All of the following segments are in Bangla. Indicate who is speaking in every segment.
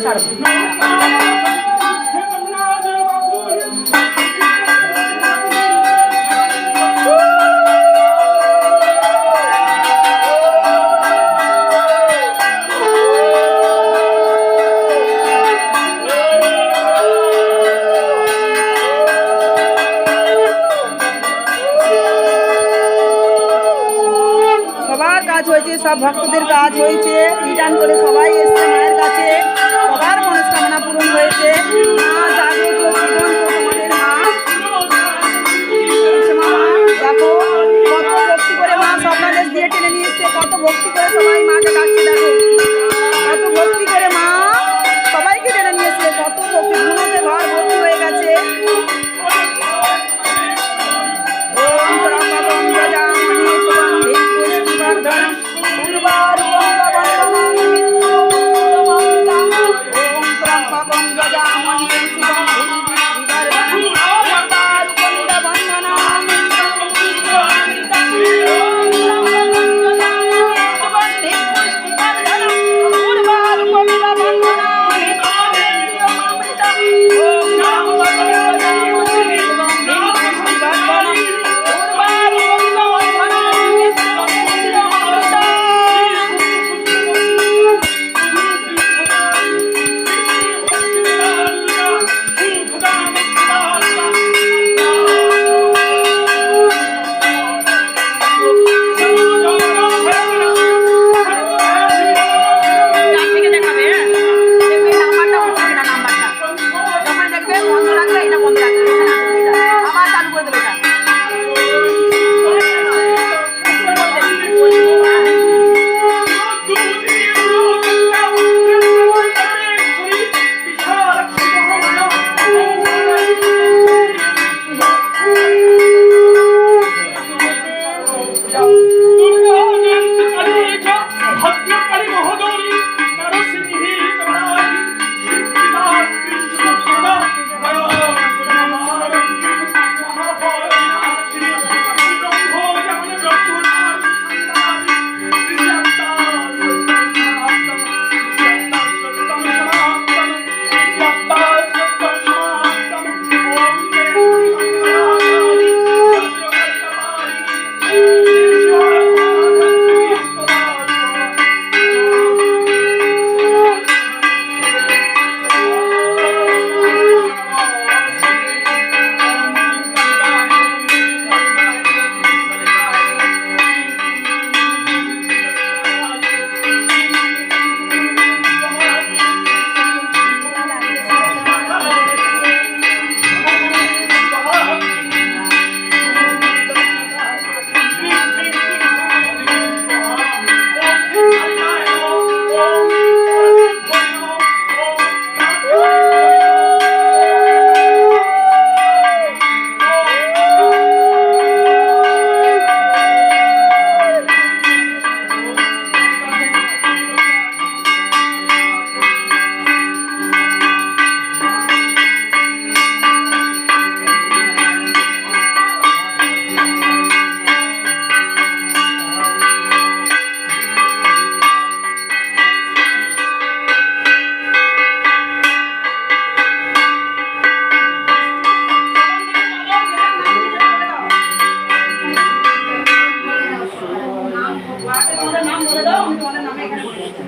Speaker 1: সবার গাছ হয়েছে সব ভক্তদের কাজ হয়েছে। রিটার্ন করে সবাই এসছে মায়ের কাছে। cùng với đến ta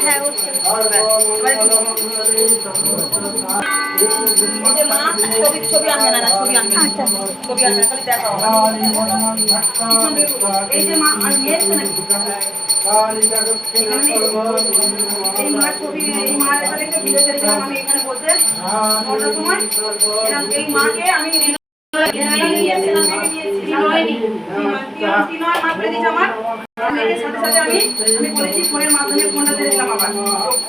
Speaker 1: হ্যাঁ
Speaker 2: ছবি আনবে না ছবি আনবে আচ্ছা, আচ্ছা। ছবি আনবে খালি দেখো এই যে মা নিয়েছে না এই মার ছবি এই মার এখানে একটা ভিডিও ছেড়েছিলাম আমি এখানে বসে ওটার সময়। এই মাকে আমি নিয়েছিলাম নিয়েছি আমার। আর সাথে সাথে আমি আমি বলেছি ফোনের মাধ্যমে ফোনটা ছেড়েছিলাম আবার।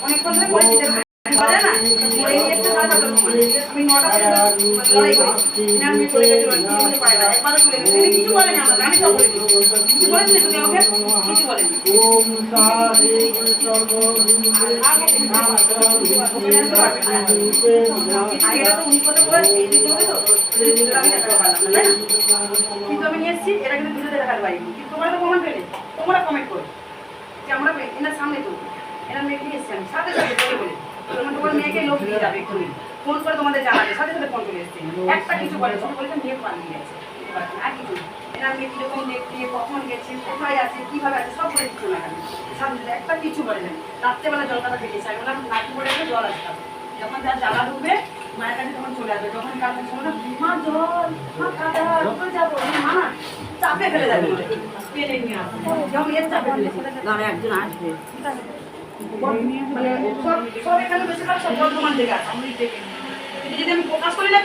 Speaker 2: অনেকক্ষণ ধরে বলেছি যে না? পরে নিয়ে এসছে সাড়ে সাতটার সময়। আমি নটা লড়াই করেছি আমি চলে গেছি কিছু পারে না একবারও চলে গেছি। কিছু বলেনি আমাকে আমি সব বলেছি। কিছু বলেছিলে তুমি আমাকে? কিছু বলেনি। এটা তো উনি কথা বলে দিতে হবে তো? আমি দেখাতে পারলাম না কিন্তু আমি নিয়ে এসেছি এটা কিন্তু ভিডিওতে দেখাতে পারিনি। কিন্তু তোমরা তো কমেন্ট পেলে। তোমরা কমেন্ট করো যে আমরা এনার সামনে তো এনার মেয়েকে নিয়ে এসেছি আমি। সাথে সাথে বলে বলে তোমার তোমার মেয়েকে লোক নিয়ে যাবে এক্ষুনি। ফোন করে তোমাদের জানাবে। সাথে সাথে ফোন করে এসেছি একটা কিছু বলে শুধু বলেছে মেয়ে পালিয়ে গেছে। আর কিছু। এনার মেয়ে কীরকম দেখতে কখন গেছে, কোথায় আছে, কীভাবে আছে, সব বলে কিছু না সাথে সাথে একটা কিছু বলে না রাত্রেবেলা জলটা পেটেছে আমি বললাম নাকি পড়ে গেলে জল আসতে হবে। যখন যার জ্বালা ঢুকবে, মায়ের কাছে তখন চলে আসবে। যখন কাজ সময় মা, জল, মা, কাদা যাব। মা, চাপে ফেলে যাবে।
Speaker 3: দাঁড়া একজন আসবে।
Speaker 2: মানে যদি আমি প্রকাশ করি না?